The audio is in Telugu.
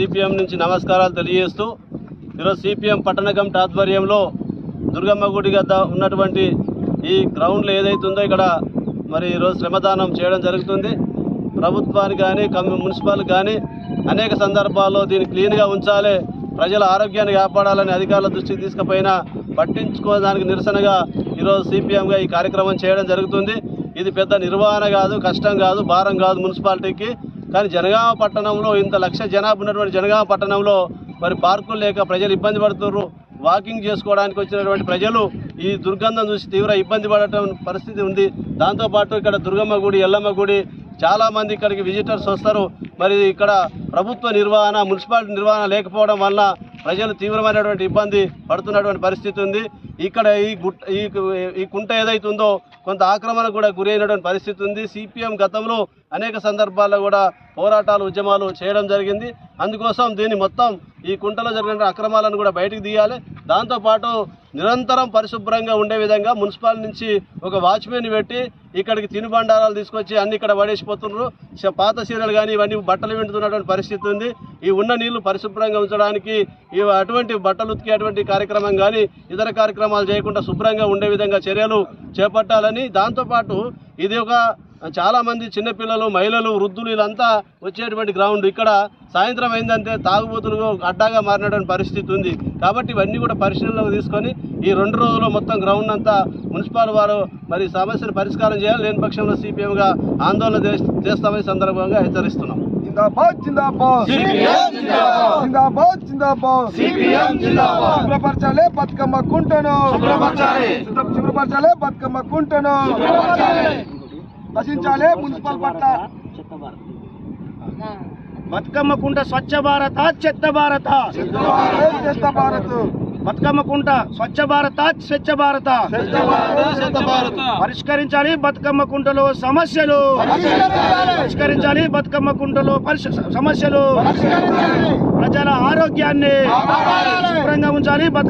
సిపిఎం నుంచి నమస్కారాలు తెలియజేస్తూ ఈరోజు సిపిఎం పట్టణ కమిటీ ఆధ్వర్యంలో దుర్గమ్మ గుడి గద్ద ఉన్నటువంటి ఈ గ్రౌండ్లో ఏదైతుందో ఉందో ఇక్కడ మరి ఈరోజు శ్రమదానం చేయడం జరుగుతుంది. ప్రభుత్వానికి కానీ కమ్ మున్సిపల్ కానీ అనేక సందర్భాల్లో దీన్ని క్లీన్గా ఉంచాలి ప్రజల ఆరోగ్యాన్ని కాపాడాలని అధికారుల దృష్టికి తీసుకుపోయినా పట్టించుకోవడానికి నిరసనగా ఈరోజు సిపిఎంగా ఈ కార్యక్రమం చేయడం జరుగుతుంది. ఇది పెద్ద నిర్వహణ కాదు కష్టం కాదు భారం కాదు మున్సిపాలిటీకి. కానీ జనగామ పట్టణంలో ఇంత లక్ష జనాభా ఉన్నటువంటి జనగామ పట్టణంలో మరి పార్కులు లేక ప్రజలు ఇబ్బంది పడుతున్నారు. వాకింగ్ చేసుకోవడానికి వచ్చినటువంటి ప్రజలు ఈ దుర్గంధం చూసి తీవ్ర ఇబ్బంది పడటం పరిస్థితి ఉంది. దాంతోపాటు ఇక్కడ దుర్గమ్మ గుడి ఎల్లమ్మ గుడి చాలామంది ఇక్కడికి విజిటర్స్ వస్తారు. మరి ఇక్కడ ప్రభుత్వ నిర్వహణ మున్సిపాలిటీ నిర్వహణ లేకపోవడం వల్ల ప్రజలు తీవ్రమైనటువంటి ఇబ్బంది పడుతున్నటువంటి పరిస్థితి ఉంది. ఇక్కడ ఈ గుట్ ఈ ఈ కుంట ఏదైతుందో కొంత ఆక్రమణకు కూడా గురైనటువంటి పరిస్థితి ఉంది. సిపిఎం గతంలో అనేక సందర్భాల్లో కూడా పోరాటాలు ఉద్యమాలు చేయడం జరిగింది. అందుకోసం దీన్ని మొత్తం ఈ కుంటలో జరిగిన అక్రమాలను కూడా బయటకు తీయాలి. దాంతోపాటు నిరంతరం పరిశుభ్రంగా ఉండే విధంగా మున్సిపాల్ నుంచి ఒక వాచ్మెన్ పెట్టి ఇక్కడికి తినుబండారాలు తీసుకొచ్చి అన్ని ఇక్కడ పడేసిపోతున్నారు. పాత చీరలు కానీ ఇవన్నీ బట్టలు వింటున్నటువంటి పరిస్థితి ఉంది. ఈ ఉన్న నీళ్ళు పరిశుభ్రంగా ఉంచడానికి ఈ అటువంటి బట్టలు ఉతికే అటువంటి కార్యక్రమం కానీ ఇతర కార్యక్రమాలు చేయకుండా శుభ్రంగా ఉండే విధంగా చర్యలు చేపట్టాలని దాంతోపాటు ఇది ఒక చాలా మంది చిన్నపిల్లలు మహిళలు వృద్ధులు వీళ్ళంతా వచ్చేటువంటి గ్రౌండ్ ఇక్కడ సాయంత్రం అయిందంటే తాగుబోతులు అడ్డాగా మారినటువంటి పరిస్థితి ఉంది. కాబట్టి ఇవన్నీ కూడా పరిశీలనలోకి తీసుకొని ఈ రెండు రోజుల్లో మొత్తం గ్రౌండ్ అంతా మున్సిపల్ వారు మరి సమస్యను పరిష్కారం చేయాలి. లేని పక్షంలో సిపిఎంగా ఆందోళన చేస్- చేస్తామని సందర్భంగా హెచ్చరిస్తున్నాం. జిందాబాద్ జిందాబాద్. జిందాబాద్. జిందాబాద్ శుభ్రపరచాలే బతుకమ్మ కుంటను. శుభ్ర- శుభ్రపరచాలే బతుకమ్మ కుంటను. నశించాలే మున్సిపల్ పట్ల. బతుకమ్మ కుంట స్వచ్ఛ భారత చెత్త భారత. బతుకమ్మ కుంట స్వచ్ఛ భారత స్వచ్ఛ భారత. స్వచ్ఛ భారత్. పరిష్కరించాలి బతుకమ్మ కుంటలో సమస్యలు. పరిష్కరించాలి. బతుకమ్మ కుంటలో సమస్యలు. ప్రజల ఆరోగ్యాన్ని శుభ్రంగా ఉంచాలి బతుకమ్మ